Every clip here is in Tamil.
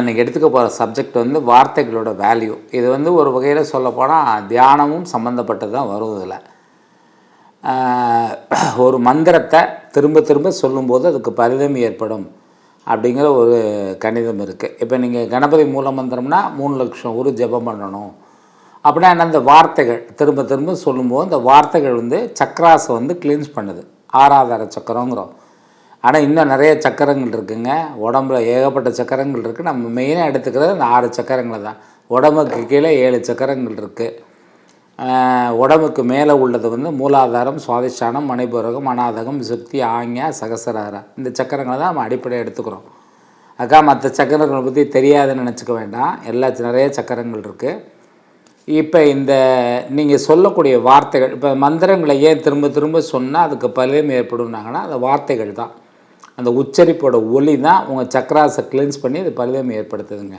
நம்ம இன்றைக்கி எடுத்துக்க போகிற சப்ஜெக்ட் வந்து வார்த்தைகளோட வேல்யூ இது வந்து ஒரு வகையில் சொல்லப்போனால் தியானமும் சம்மந்தப்பட்டு தான் வரும் இதில். ஒரு மந்திரத்தை திரும்ப திரும்ப சொல்லும்போது அதுக்கு பரிதம் ஏற்படும் அப்படிங்கிற ஒரு கணிதம் இருக்குது இப்போ நீங்கள் கணபதி மூல மந்திரம்னா மூணு லட்சம் ஒரு ஜபம் பண்ணணும். அப்படின்னா என்ன இந்த வார்த்தைகள் திரும்ப திரும்ப சொல்லும்போது இந்த வார்த்தைகள் வந்து சக்கராசை வந்து க்ளீன்ஸ் பண்ணுது. ஆறாதார சக்கரங்கிறோம். ஆனால் இன்னும் நிறைய சக்கரங்கள் இருக்குங்க. உடம்புல ஏகப்பட்ட சக்கரங்கள் இருக்குது நம்ம மெயினாக எடுத்துக்கிறது அந்த ஆறு சக்கரங்களை தான். உடம்புக்கு கீழே ஏழு சக்கரங்கள் இருக்குது உடம்புக்கு மேலே உள்ளது வந்து மூலாதாரம் சுவாதிஷ்டானம் மணிபூரகம் மனாதகம் சுக்தி ஆங்யா சகசராரம் இந்த சக்கரங்களை தான் நம்ம அடிப்படையாக எடுத்துக்கிறோம். அக்கா மற்ற சக்கரங்களை பற்றி தெரியாதுன்னு நினச்சிக்க வேண்டாம். எல்லா நிறைய சக்கரங்கள் இருக்குது இப்போ இந்த நீங்கள் சொல்லக்கூடிய வார்த்தைகள் இப்போ மந்திரங்களை ஏன் திரும்ப திரும்ப சொன்னால் அதுக்கு பலன் ஏற்படும்னாங்கன்னா அந்த வார்த்தைகள் தான். அந்த உச்சரிப்போட ஒலி தான் உங்கள் சக்கராசை கிளென்ஸ் பண்ணி அது பலன் ஏற்படுத்துதுங்க.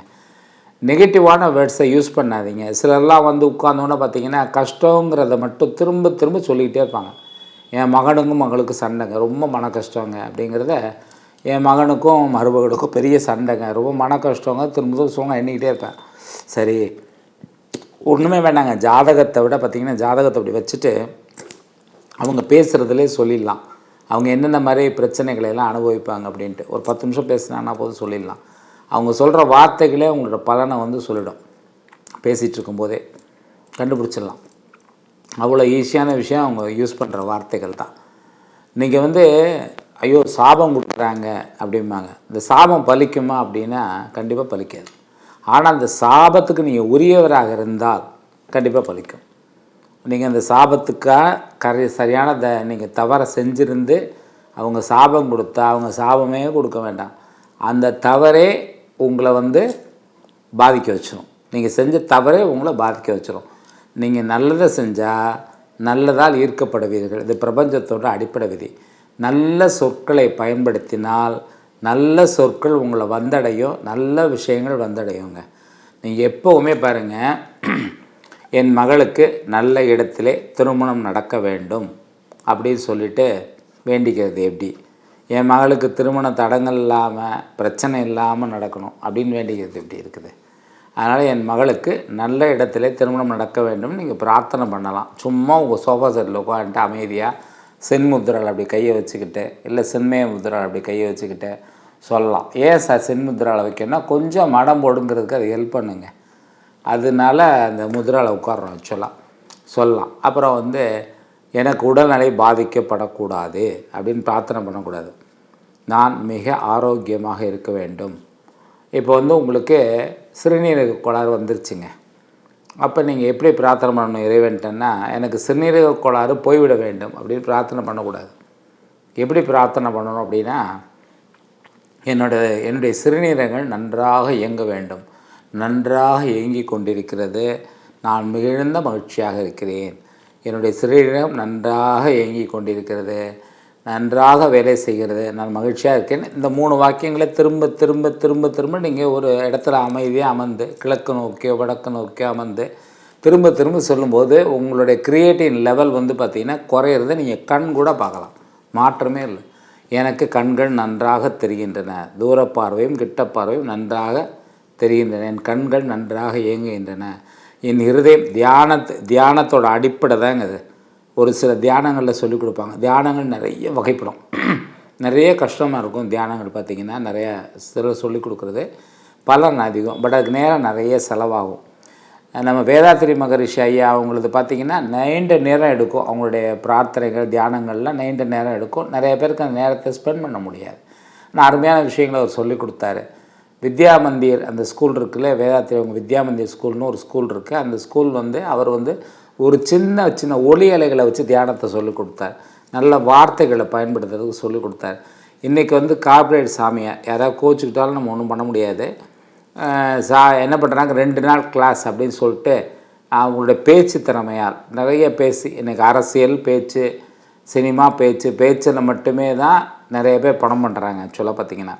நெகட்டிவான வேர்ட்ஸை யூஸ் பண்ணாதீங்க. சிலர்லாம் வந்து உட்காந்தோன்னே பார்த்தீங்கன்னா கஷ்டங்கிறத மட்டும் திரும்ப திரும்ப சொல்லிக்கிட்டே இருப்பாங்க. என் மகனுக்கும் மகளுக்கும் சண்டைங்க. ரொம்ப மன கஷ்டங்க அப்படிங்கிறத என் மகனுக்கும் மருமகனுக்கும் பெரிய சண்டைங்க. ரொம்ப மன கஷ்டங்க. திரும்ப திரும்ப சொல்லுங்க எண்ணிக்கிட்டே இருப்பேன். சரி. ஒன்றுமே வேண்டாங்க ஜாதகத்தை விட பார்த்திங்கன்னா ஜாதகத்தை அப்படி வச்சுட்டு அவங்க பேசுகிறதுலே சொல்லிடலாம். அவங்க என்னென்ன மாதிரி பிரச்சனைகளை எல்லாம் அனுபவிப்பாங்க அப்படின்ட்டு. ஒரு பத்து நிமிஷம் பேசினாங்கன்னா போதும் சொல்லிடலாம். அவங்க சொல்கிற வார்த்தைகளே அவங்களோட பலனை வந்து சொல்லிடும். பேசிகிட்டு இருக்கும்போதே கண்டுபிடிச்சிடலாம். அவ்வளோ ஈஸியான விஷயம் அவங்க யூஸ் பண்ணுற வார்த்தைகள் தான். நீங்கள் வந்து ஐயோ சாபம் கொடுக்குறாங்க அப்படிம்பாங்க. இந்த சாபம் பலிக்குமா அப்படின்னா கண்டிப்பாக பலிக்காது. ஆனால் அந்த சாபத்துக்கு நீங்கள் உரியவராக இருந்தால் கண்டிப்பாக பலிக்கும். நீங்கள் அந்த சாபத்துக்காக கரை சரியான த நீங்கள் தவறை செஞ்சிருந்து அவங்க சாபம் கொடுத்தா அவங்க சாபமே கொடுக்க வேண்டாம். அந்த தவறே உங்களை வந்து பாதிக்க வச்சிடும் நீங்கள் செஞ்ச தவறே உங்களை பாதிக்க வச்சிடும் நீங்கள் நல்லதை செஞ்சால் நல்லதால் ஈர்க்கப்படுவீர்கள். இது பிரபஞ்சத்தோட அடிப்படை விதி. நல்ல சொற்களை பயன்படுத்தினால் நல்ல சொற்கள் உங்களை வந்தடையும் நல்ல விஷயங்கள் வந்தடையுங்க. நீங்கள் எப்போவுமே பாருங்கள் என் மகளுக்கு நல்ல இடத்திலே திருமணம் நடக்க வேண்டும் அப்படின்னு சொல்லிட்டு வேண்டிக்கிறது எப்படி? என் மகளுக்கு திருமண தடங்கள் இல்லாமல் பிரச்சனை இல்லாமல் நடக்கணும் அப்படின்னு வேண்டிக்கிறது எப்படி இருக்குது? அதனால் என் மகளுக்கு நல்ல இடத்துல திருமணம் நடக்க வேண்டும். நீங்கள் பிரார்த்தனை பண்ணலாம். சும்மா உங்கள் சோஃபா செட்டில் உட்காந்துட்டு அமைதியாக சென்முத்திரால் அப்படி கையை வச்சுக்கிட்டு இல்லை சென்மய முத்திரால் அப்படி கையை வச்சுக்கிட்டு சொல்லலாம். ஏன் சார் சென்முத்திரால் வைக்கணும்னா கொஞ்சம் மடம் போடுங்கிறதுக்கு அது ஹெல்ப் பண்ணுங்கள் அதனால அந்த முதிராவில் உட்கார்றோம் ஆக்சுவலாக சொல்லலாம். அப்புறம் வந்து எனக்கு உடல்நிலை பாதிக்கப்படக்கூடாது அப்படின்னு பிரார்த்தனை பண்ணக்கூடாது. நான் மிக ஆரோக்கியமாக இருக்க வேண்டும். இப்போ வந்து உங்களுக்கு சிறுநீரக கோளாறு வந்துருச்சுங்க. அப்போ நீங்கள் எப்படி பிரார்த்தனை பண்ணணும் இறைவன்ட்டன்னா எனக்கு சிறுநீரக கோளாறு போய்விட வேண்டும் அப்படின்னு பிரார்த்தனை பண்ணக்கூடாது. எப்படி பிரார்த்தனை பண்ணணும் அப்படின்னா என்னோட என்னுடைய சிறுநீரகங்கள் நன்றாக இயங்க வேண்டும். நன்றாக இயங்கிக் கொண்டிருக்கிறது. நான் மிகுந்த மகிழ்ச்சியாக இருக்கிறேன். என்னுடைய சிறீரம் நன்றாக இயங்கிக் கொண்டிருக்கிறது. நன்றாக வேலை செய்கிறது. நான் மகிழ்ச்சியாக இருக்கேன். இந்த மூணு வாக்கியங்களை திரும்ப திரும்ப திரும்ப திரும்ப நீங்கள் ஒரு இடத்துல அமைதியாக அமர்ந்து கிழக்கு நோக்கியோ வடக்கு நோக்கியோ அமர்ந்து திரும்ப திரும்ப சொல்லும்போது உங்களுடைய கிரியேட்டிவ் லெவல் வந்து பார்த்திங்கன்னா குறையிறத நீங்கள் கண் கூட பார்க்கலாம். மாற்றமே இல்லை. எனக்கு கண்கள் நன்றாக தெரிகின்றன. தூரப்பார்வையும் கிட்ட பார்வையும் நன்றாக தெரிகின்றன. என் கண்கள் நன்றாக இயங்குகின்றன. என் இருதயம் தியானத்து தியானத்தோட அடிப்படை தாங்க ஒரு சில தியானங்களில் சொல்லிக் கொடுப்பாங்க. தியானங்கள் நிறைய வகைப்படும். நிறைய கஷ்டமாக இருக்கும் தியானங்கள் பார்த்திங்கன்னா. நிறைய சில சொல்லிக் கொடுக்குறது. பலன் அதிகம். பட் அதுக்கு நேரம் நிறைய செலவாகும். நம்ம வேதாத்திரி மகரிஷி ஐயா அவங்களது பார்த்திங்கன்னா நீண்ட நேரம் எடுக்கும். அவங்களுடைய பிரார்த்தனைகள் தியானங்கள்லாம் நீண்ட நேரம் எடுக்கும். நிறைய பேருக்கு அந்த நேரத்தை ஸ்பெண்ட் பண்ண முடியாது. ஆனால் அருமையான விஷயங்களை அவர் சொல்லிக் கொடுத்தாரு. வித்யா மந்திர் அந்த ஸ்கூல் இருக்குல்ல வேதாத்திரி அவங்க வித்யா மந்திர் ஸ்கூல்னு ஒரு ஸ்கூல் இருக்குது அந்த ஸ்கூல் வந்து அவர் வந்து ஒரு சின்ன சின்ன ஒளி அலைகளை வச்சு தியானத்தை சொல்லிக் கொடுத்தார். நல்ல வார்த்தைகளை பயன்படுத்துறதுக்கு சொல்லிக் கொடுத்தார். இன்றைக்கி வந்து கார்ப்பரேட் சாமியை யாராவது கோச்சுக்கிட்டாலும் நம்ம ஒன்றும் பண்ண முடியாது. சா என்ன பண்ணுறாங்க ரெண்டு நாள் கிளாஸ் அப்படின்னு சொல்லிட்டு அவங்களுடைய பேச்சு திறமையால் நிறைய பேசி இன்றைக்கி அரசியல் பேச்சு சினிமா பேச்சு பேச்சில் மட்டுமே தான் நிறைய பேர் பணம் பண்ணுறாங்க ஆக்சுவலாக பார்த்தீங்கன்னா.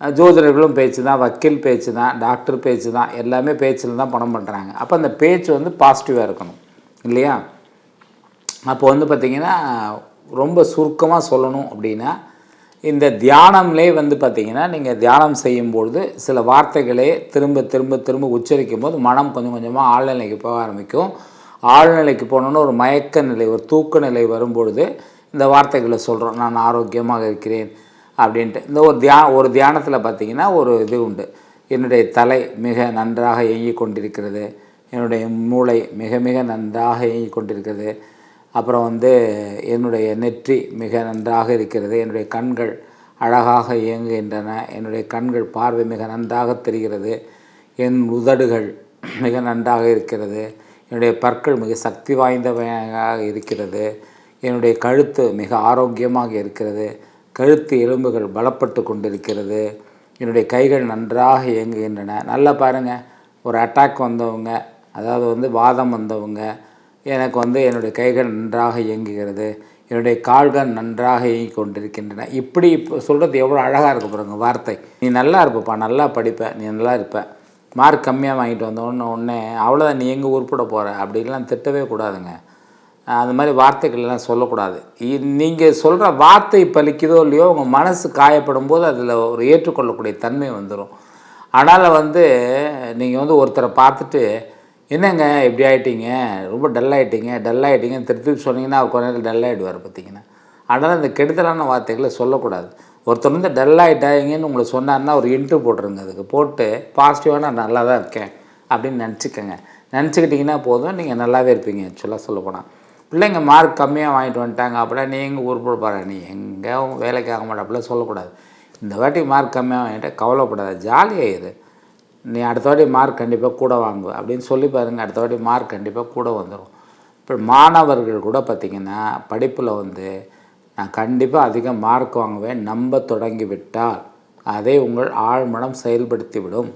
ஜோதிடர்களும் பேச்சு தான் வக்கீல் பேச்சு தான் டாக்டர் பேச்சு தான் எல்லாமே பேச்சில் தான் பணம் பண்ணுறாங்க அப்போ அந்த பேச்சு வந்து பாசிட்டிவாக இருக்கணும். இல்லையா? அப்போ வந்து பார்த்திங்கன்னா ரொம்ப சுருக்கமாக சொல்லணும் அப்படின்னா இந்த தியானம்லே வந்து பார்த்திங்கன்னா நீங்கள் தியானம் செய்யும்பொழுது சில வார்த்தைகளே திரும்ப திரும்ப திரும்ப உச்சரிக்கும் போது மனம் கொஞ்சம் கொஞ்சமாக ஆழ்நிலைக்கு போக ஆரம்பிக்கும். ஆழ்நிலைக்கு போனோன்னு ஒரு மயக்க நிலை ஒரு தூக்க நிலை வரும்பொழுது இந்த வார்த்தைகளை சொல்கிறோம் நான் ஆரோக்கியமாக இருக்கிறேன் அப்படின்ட்டு. இந்த ஒரு தியா ஒரு தியானத்தில் பார்த்திங்கன்னா ஒரு இது உண்டு. என்னுடைய தலை மிக நன்றாக இயங்கிக் கொண்டிருக்கிறது. என்னுடைய மூளை மிக மிக நன்றாக இயங்கிக் கொண்டிருக்கிறது. அப்புறம் வந்து என்னுடைய நெற்றி மிக நன்றாக இருக்கிறது. என்னுடைய கண்கள் அழகாக இயங்குகின்றன. என்னுடைய கண்கள் பார்வை மிக நன்றாக தெரிகிறது. என் உதடுகள் மிக நன்றாக இருக்கிறது. என்னுடைய பற்கள் மிக சக்தி வாய்ந்தவையாக இருக்கிறது. என்னுடைய கழுத்து மிக ஆரோக்கியமாக இருக்கிறது. கழுத்து எலும்புகள் பலப்பட்டு கொண்டிருக்கிறது. என்னுடைய கைகள் நன்றாக இயங்குகின்றன. நல்லா பாருங்கள் ஒரு அட்டாக் வந்தவங்க அதாவது வந்து வாதம் வந்தவங்க எனக்கு வந்து என்னுடைய கைகள் நன்றாக இயங்குகிறது. என்னுடைய கால்கள் நன்றாக இயங்கி கொண்டிருக்கின்றன. இப்படி இப்போ சொல்கிறது எவ்வளோ அழகாக இருக்க பாருங்க வார்த்தை. நீ நல்லா இருப்பப்பா நல்லா படிப்ப நீ நல்லா இருப்ப. மார்க் கம்மியாக வாங்கிட்டு வந்தோடனே உடனே அவ்வளோதான் நீ எங்கே உருப்பிட போகிற அப்படின்லாம் திட்டவே கூடாதுங்க. அந்த மாதிரி வார்த்தைகள் எல்லாம் சொல்லக்கூடாது. நீங்கள் சொல்கிற வார்த்தை பலிக்குதோ இல்லையோ உங்கள் மனசு காயப்படும் போது அதில் ஒரு ஏற்றுக்கொள்ளக்கூடிய தன்மை வந்துடும் அதனால் வந்து நீங்கள் வந்து ஒருத்தரை பார்த்துட்டு என்னங்க இப்படி ஆகிட்டீங்க ரொம்ப டல் ஆகிட்டீங்க டல் ஆகிட்டீங்கன்னு திருப்பி திருப்பி சொன்னீங்கன்னா அவர் கொஞ்ச நேரம் டல் ஆகிடுவார் பார்த்தீங்கன்னா அதனால் இந்த கெடுதலான வார்த்தைகளை சொல்லக்கூடாது. ஒருத்தர் வந்து டல் ஆகிட்டாங்கன்னு உங்களை சொன்னார்னா ஒரு இன்ட்ரு போட்டுருங்க. அதுக்கு போட்டு பாசிட்டிவாக நான் நல்லா தான் இருக்கேன் அப்படின்னு நினச்சிக்கோங்க. நினச்சிக்கிட்டிங்கன்னா போதும். நீங்கள் நல்லாவே இருப்பீங்க. ஆக்சுவலாக சொல்லப்போனால் பிள்ளைங்க மார்க் கம்மியாக வாங்கிட்டு வந்துட்டாங்க அப்படின்னா நீ எங்கே உருப்பட போகிற நீ எங்கே வேலைக்கு ஆக மாட்டே சொல்லக்கூடாது. இந்த வாட்டி மார்க் கம்மியாக வாங்கிட்டு கவலைப்படாத ஜாலியாக இது நீ அடுத்த வாட்டி மார்க் கண்டிப்பாக கூட வாங்குவ அப்படின்னு சொல்லி பாருங்கள் அடுத்த வாட்டி மார்க் கண்டிப்பாக கூட வந்துடும் இப்போ மாணவர்கள் கூட பார்த்திங்கன்னா படிப்பில் வந்து நான் கண்டிப்பாக அதிக மார்க் வாங்குவேன் நம்ப தொடங்கி விட்டால் அதை உங்கள் ஆழ்மனம் செயல்படுத்திவிடும்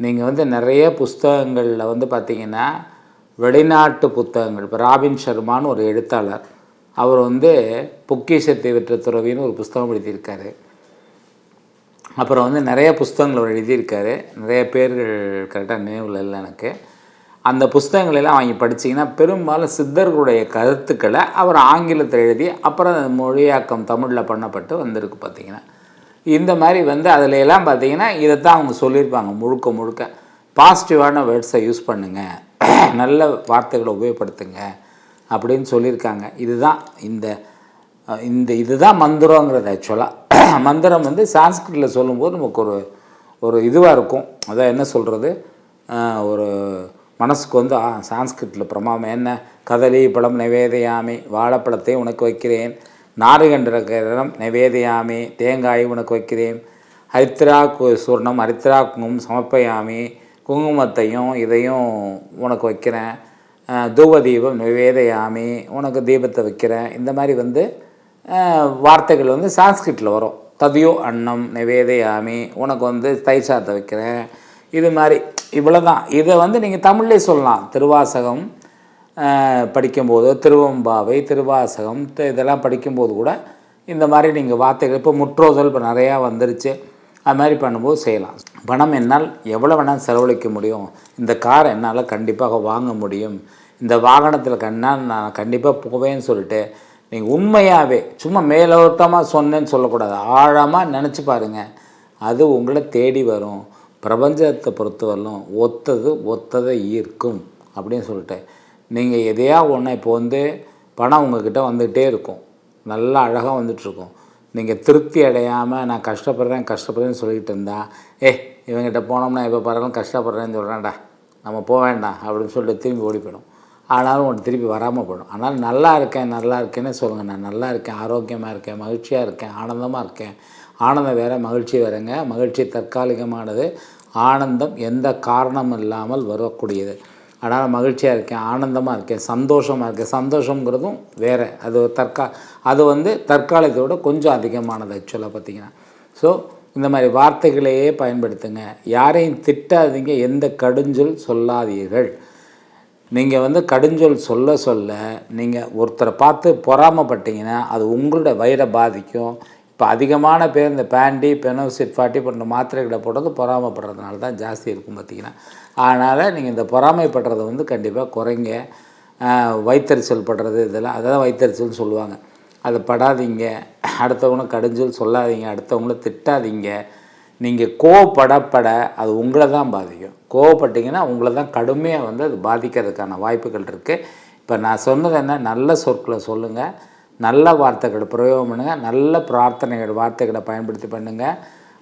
நீங்கள் வந்து நிறைய புஸ்தகங்களில் வந்து பார்த்திங்கன்னா வெளிநாட்டு புத்தகங்கள். இப்போ ராபின் சர்மான்னு ஒரு எழுத்தாளர். அவர் வந்து பொக்கிஷத்தை விற்ற துறவின்னு ஒரு புஸ்தகம் எழுதியிருக்காரு. அப்புறம் வந்து நிறைய புஸ்தகங்கள் அவர் எழுதியிருக்காரு. நிறைய பேர்கள் கரெக்டாக நினைவில் இல்லை எனக்கு. அந்த புஸ்தகங்கள் எல்லாம் வாங்கி படிச்சிங்கன்னா பெரும்பாலும் சித்தர்களுடைய கருத்துக்களை அவர் ஆங்கிலத்தில் எழுதி அப்புறம் மொழியாக்கம் தமிழில் பண்ணப்பட்டு வந்திருக்கு பார்த்தீங்கன்னா இந்த மாதிரி வந்து அதில் எல்லாம் பார்த்தீங்கன்னா இதை தான் அவங்க சொல்லியிருப்பாங்க முழுக்க முழுக்க. பாசிட்டிவான வேர்ட்ஸை யூஸ் பண்ணுங்கள் நல்ல வார்த்தைகளை உபயோகப்படுத்துங்க அப்படின்னு சொல்லியிருக்காங்க. இதுதான் இந்த இந்த இதுதான் மந்திரங்கிறது ஆக்சுவலாக மந்திரம் வந்து சான்ஸ்கிரிட்டில் சொல்லும்போது நமக்கு ஒரு ஒரு இதுவாக இருக்கும். அதான் என்ன சொல்கிறது ஒரு மனசுக்கு வந்து ஆ சான்ஸ்கிரிட்டில் பிரமாதம் என்ன? கதலி பழம் நிவேதையாமி வாழைப்பழத்தை உனக்கு வைக்கிறேன். நாறுகண்டரம் நிவேதையாமி தேங்காய் உனக்கு வைக்கிறேன். ஹரித்ரா கு- சூர்ணம் ஹரித்ரா குங்குமம் குங்குமத்தையும் இதையும் உனக்கு வைக்கிறேன். தூப தீபம் நிவேதையாமி உனக்கு தீபத்தை வைக்கிறேன். இந்த மாதிரி வந்து வார்த்தைகள் வந்து சான்ஸ்கிரிட்டில் வரும். ததியோ அன்னம் நிவேதையாமி உனக்கு வந்து தைசாத்தை வைக்கிறேன். இது மாதிரி இவ்வளோ தான் இதை வந்து நீங்கள் தமிழ்லே சொல்லலாம். திருவாசகம் படிக்கும்போது திருவம்பாவை திருவாசகம் இதெல்லாம் படிக்கும்போது கூட இந்த மாதிரி நீங்கள் வார்த்தைகள் இப்போ முற்றோதல் இப்போ நிறையா வந்துருச்சு. அது மாதிரி பண்ணும்போது செய்யலாம். பணம் என்னால் எவ்வளோ வேணால் செலவழிக்க முடியும். இந்த கார் என்னால் கண்டிப்பாக வாங்க முடியும். இந்த வாகனத்தில் கண்ணால் நான் கண்டிப்பாக போவேன்னு சொல்லிட்டு நீங்கள் உண்மையாகவே சும்மா மேலோட்டமாக சொன்னேன்னு சொல்லக்கூடாது. ஆழமாக நினச்சி பாருங்கள் அது உங்களை தேடி வரும். பிரபஞ்சத்தை பொறுத்தவரையிலும் ஒத்தது ஒத்ததை ஈர்க்கும் அப்படின்னு சொல்லிட்டு. நீங்கள் எதையா ஒன்று இப்போ வந்து பணம் உங்ககிட்ட வந்துகிட்டே இருக்கும். நல்லா அழகாக வந்துட்டுருக்கும் நீங்கள் திருப்தி அடையாமல் நான் கஷ்டப்படுறேன் கஷ்டப்படுறேன்னு சொல்லிக்கிட்டு இருந்தால் ஏ இவங்ககிட்ட போனோம்னா இப்போ பரவாயில்ல கஷ்டப்படுறேன்னு சொல்கிறேன்டா நம்ம போக வேண்டாம் அப்படின்னு சொல்லிட்டு திரும்பி ஓடி போயிடும். ஆனாலும் ஒன்று திருப்பி வராமல் போயிடும். ஆனால் நல்லா இருக்கேன் நல்லா இருக்கேன்னு சொல்லுங்கள் நான் நல்லா இருக்கேன் ஆரோக்கியமாக இருக்கேன் மகிழ்ச்சியாக இருக்கேன் ஆனந்தமாக இருக்கேன். ஆனந்தம் வேறு மகிழ்ச்சி வேறுங்க. மகிழ்ச்சி தற்காலிகமானது. ஆனந்தம் எந்த காரணம் இல்லாமல் வரக்கூடியது. அதனால் மகிழ்ச்சியாக இருக்கேன் ஆனந்தமாக இருக்கேன் சந்தோஷமாக இருக்கேன். சந்தோஷங்கிறதும் வேறு. அது தற்கா அது வந்து தற்காலிகத்தோடு கொஞ்சம் அதிகமானது ஆக்சுவலாக பார்த்திங்கன்னா. ஸோ இந்த மாதிரி வார்த்தைகளையே பயன்படுத்துங்க. யாரையும் திட்டாதீங்க. எந்த கடுஞ்சொல் சொல்லாதீர்கள். நீங்கள் வந்து கடுஞ்சொல் சொல்ல சொல்ல நீங்கள் ஒருத்தரை பார்த்து பொறாமப்பட்டீங்கன்னா அது உங்களுடைய வயிறை பாதிக்கும். இப்போ அதிகமான பேர் இந்த பேண்டி பெனோசிட் ஃபாட்டி போன்ற மாத்திரைகளை போடுறது பொறாமப்படுறதுனால தான் ஜாஸ்தி இருக்கும் பார்த்தீங்கன்னா. அதனால் நீங்கள் இந்த பொறாமைப்படுறதை வந்து கண்டிப்பாக குறைங்க. ஆஹ் படுறது இதெல்லாம் அதான் வயித்தெரிச்சல்னு சொல்லுவாங்க. அதை படாதீங்க. அடுத்தவங்களை கடிஞ்சொல் சொல்லாதீங்க. அடுத்தவங்கள திட்டாதீங்க. நீங்கள் கோவப்படப்பட அது உங்களை தான் பாதிக்கும். கோவப்பட்டீங்கன்னா உங்களை தான் கடுமையாக வந்து அது பாதிக்கிறதுக்கான வாய்ப்புகள் இருக்குது இப்போ நான் சொன்னது என்ன? நல்ல சொற்களை சொல்லுங்கள் நல்ல வார்த்தைகளை பிரயோகம் பண்ணுங்கள் நல்ல பிரார்த்தனைகள் வார்த்தைகளை பயன்படுத்தி பண்ணுங்கள்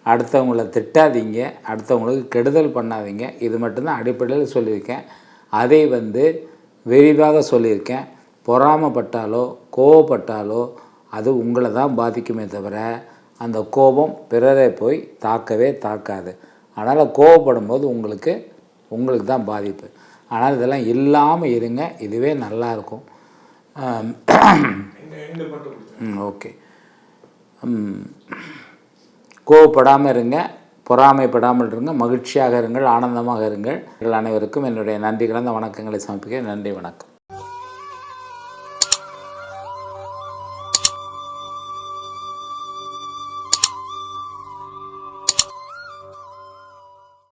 அடுத்தவங்கள திட்டாதீங்க. அடுத்தவங்களுக்கு கெடுதல் பண்ணாதீங்க. இது மட்டும்தான் அடிப்படையில் சொல்லியிருக்கேன். அதை வந்து விரிவாக சொல்லியிருக்கேன். பொறாமப்பட்டாலோ கோவப்பட்டாலோ அது உங்களை தான் பாதிக்குமே தவிர அந்த கோபம் பிறரை போய் தாக்கவே தாக்காது. அதனால் கோவப்படும் போது உங்களுக்கு உங்களுக்கு தான் பாதிப்பு. ஆனால் இதெல்லாம் இல்லாமல் இருங்க இதுவே நல்லாயிருக்கும் ஓகே. கோவப்படாமல் இருங்க பொறாமைப்படாமல் இருங்க மகிழ்ச்சியாக இருங்கள் ஆனந்தமாக இருங்கள். அனைவருக்கும் என்னுடைய நன்றி கலந்த வணக்கங்களை சமர்ப்பிக்க நன்றி வணக்கம்.